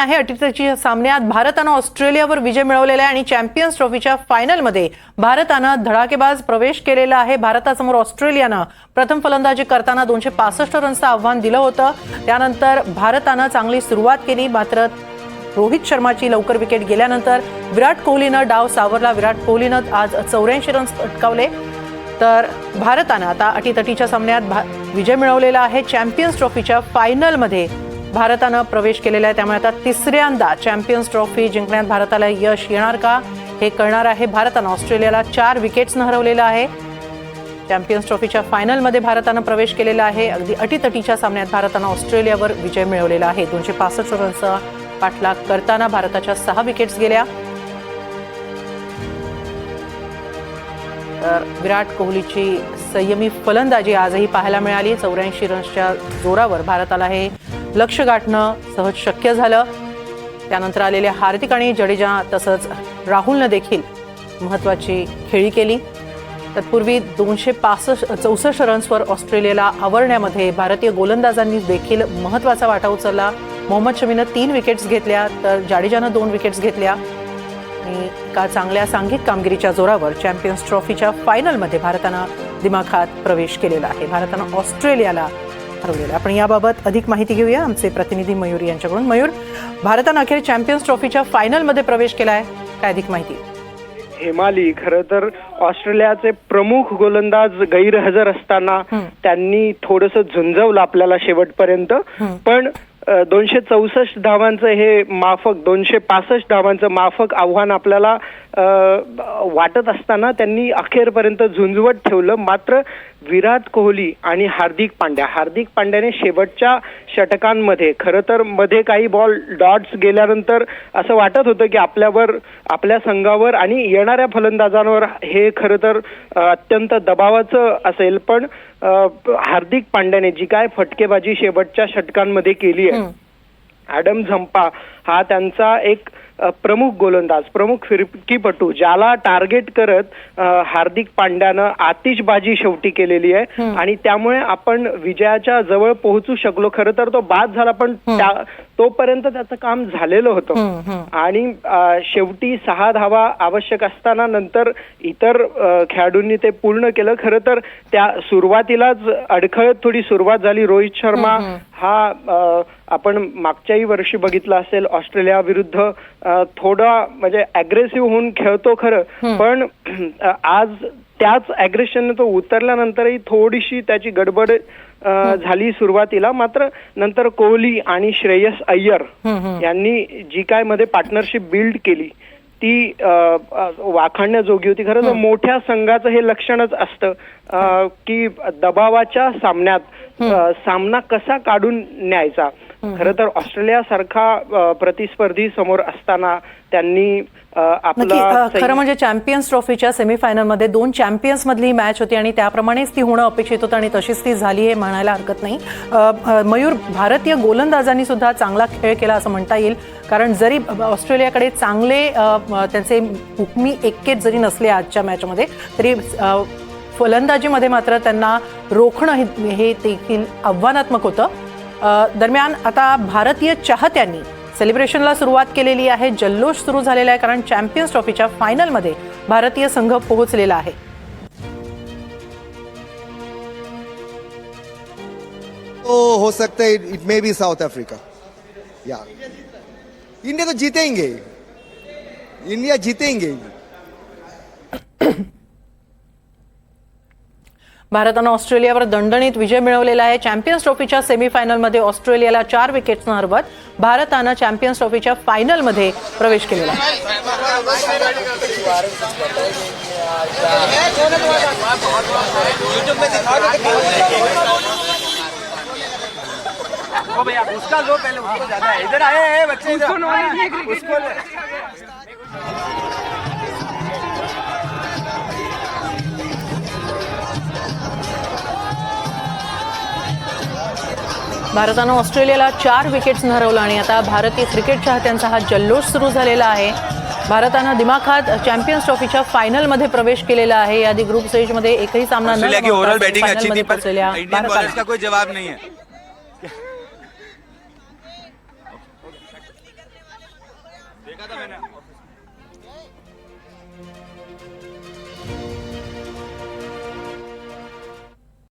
आहे. अटीतटीच्या सामन्यात भारतानं ऑस्ट्रेलियावर विजय मिळवलेला आहे आणि चॅम्पियन्स ट्रॉफीच्या फायनलमध्ये भारतानं धडाकेबाज प्रवेश केलेला आहे. भारतासमोर ऑस्ट्रेलियानं प्रथम फलंदाजी करताना दोनशे पासष्ट रन्सचं आव्हान दिलं होतं. त्यानंतर भारतानं चांगली सुरुवात केली. मात्र रोहित शर्माची लवकर विकेट गेल्यानंतर विराट कोहलीनं डाव सावरला. विराट कोहलीनं आज चौऱ्याऐंशी रन्स अटकावले. तर भारतानं आता अटीतटीच्या सामन्यात भा विजय मिळवलेला आहे. चॅम्पियन्स ट्रॉफीच्या फायनलमध्ये भारतानं प्रवेश केलेला आहे. त्यामुळे आता तिसऱ्यांदा चॅम्पियन्स ट्रॉफी जिंकण्यात भारताला यश येणार का? हे कळणार आहे. भारतानं ऑस्ट्रेलियाला चार विकेट्सनं हरवलेलं आहे. चॅम्पियन्स ट्रॉफीच्या फायनलमध्ये भारतानं प्रवेश केलेला आहे. अगदी अटीतटीच्या सामन्यात भारतानं ऑस्ट्रेलियावर विजय मिळवलेला आहे. दोनशे पासष्ट रनचा पाठलाग करताना भारताच्या सहा विकेट्स गेल्या. तर विराट कोहलीची संयमी फलंदाजी आजही पाहायला मिळाली. चौऱ्याऐंशी रन्सच्या जोरावर भारताला हे लक्ष गाठणं सहज शक्य झालं. त्यानंतर आलेले हार्दिक आणि जडेजा तसंच राहुलनं देखील महत्त्वाची खेळी केली. तत्पूर्वी दोनशे पासष्ट चौसष्ट रन्सवर ऑस्ट्रेलियाला आवरण्यामध्ये भारतीय गोलंदाजांनी देखील महत्त्वाचा वाटा उचलला. मोहम्मद शमीनं तीन विकेट्स घेतल्या तर जाडेजानं दोन विकेट्स घेतल्या. आणि एका चांगल्या सांघिक कामगिरीच्या जोरावर चॅम्पियन्स ट्रॉफीच्या फायनलमध्ये भारतानं दिमाखात प्रवेश केलेला आहे. भारतानं ऑस्ट्रेलियाला हरवलेलं आपण याबाबत अधिक माहिती घेऊया. आमचे प्रतिनिधी मयूर यांच्याकडून. मयूर भारतानं अखेर चॅम्पियन्स ट्रॉफीच्या फायनलमध्ये प्रवेश केला आहे काय अधिक माहिती? हेमाली खरं तर ऑस्ट्रेलियाचे प्रमुख गोलंदाज गैरहजर असताना त्यांनी थोडस झुंजवलं आपल्याला शेवटपर्यंत. पण दोनशे चौसष्ट धावांचं हे माफक दोनशे पासष्ट धावांचं माफक आव्हान आपल्याला वाटत असताना त्यांनी अखेरपर्यंत झुंजवत ठेवलं. मात्र विराट कोहली आणि हार्दिक पांड्या हार्दिक पांड्याने शेवटच्या षटकांमध्ये खरं तर मध्ये काही बॉल डॉट्स गेल्यानंतर असं वाटत होतं की आपल्यावर आपल्या संघावर आणि येणाऱ्या फलंदाजांवर हे खरं तर अत्यंत दबावाचं असेल. पण हार्दिक पांड्याने जी काय फटकेबाजी शेवटच्या षटकांमध्ये केली आहे. ॲडम झंपा हा त्यांचा एक प्रमुख गोलंदाज प्रमुख फिरकीपटू ज्याला टार्गेट करत हार्दिक पांड्यानं आतिषबाजी शेवटी केलेली आहे. आणि त्यामुळे आपण विजयाच्या जवळ पोहोचू शकलो. खरं तर तो बाद झाला पण त्या- तोपर्यंत त्याचं काम झालेलं होतं. आणि शेवटी सहा धावा आवश्यक असताना नंतर इतर खेळाडूंनी ते पूर्ण केलं. खरं तर त्या सुरुवातीलाच अडखळत थोडी सुरुवात झाली. रोहित शर्मा हा आपण मागच्याही वर्षी बघितलं असेल ऑस्ट्रेलिया विरुद्ध अ, थोडा म्हणजे अग्रेसिव्ह होऊन खेळतो खरं. पण आज त्याच अग्रेशन तो उतरल्यानंतरही थोडीशी त्याची गडबड झाली सुरुवातीला. मात्र नंतर कोहली आणि श्रेयस अय्यर यांनी जी काय मध्ये पार्टनरशिप बिल्ड केली ती वाखाणण्याजोगी होती. खरं तर मोठ्या संघाचं हे लक्षणच असतं की दबावाच्या सामन्यात सामना कसा काढून न्यायचा? खरं तर ऑस्ट्रेलिया सारखा प्रतिस्पर्धी समोर असताना त्यांनी आपला खरं म्हणजे चॅम्पियन्स ट्रॉफीच्या सेमीफायनलमध्ये दोन चॅम्पियन्स मधली मॅच होती आणि त्याप्रमाणेच ती होणं अपेक्षित होतं आणि तशीच ती झाली हे म्हणायला हरकत नाही. मयूर भारतीय गोलंदाजांनी सुद्धा चांगला खेळ केला असं म्हणता येईल. कारण जरी ऑस्ट्रेलियाकडे चांगले त्यांचे हुकमी एक्केत जरी नसले आजच्या मॅचमध्ये तरी फलंदाजीमध्ये मात्र त्यांना रोखणं हे- देखील आव्हानात्मक होतं. दरम्यान आता भारतीय चाहत्यांनी सेलिब्रेशनला सुरुवात केलेली आहे. जल्लोष सुरू झालेला आहे कारण चॅम्पियन्स ट्रॉफीच्या फायनलमध्ये भारतीय संघ पोहोचलेला आहे. तो हो सकता है it may be South Africa या. इंडिया तो जीतेंगे. इंडिया जीतेंगे. भारतानं ऑस्ट्रेलियावर दणदणीत विजय मिळवलेला आहे. चॅम्पियन्स ट्रॉफीच्या सेमीफायनलमध्ये ऑस्ट्रेलियाला चार विकेट्सनं हरवत भारतानं चॅम्पियन्स ट्रॉफीच्या फायनलमध्ये प्रवेश केलेला आहे. भारतानं ऑस्ट्रेलियाला चार विकेट्स हरवलं आणि आता भारतीय क्रिकेट चाहत्यांचा हा जल्लोष सुरू झालेला आहे. भारतानं दिमाखात चॅम्पियन्स ट्रॉफीच्या फायनलमध्ये प्रवेश केलेला आहे. याआधी ग्रुप स्टेजमध्ये एकही सामना न बैटिंग अच्छी पोहोचलेल्या कोई जवाब नहीं है देखा था मैंने.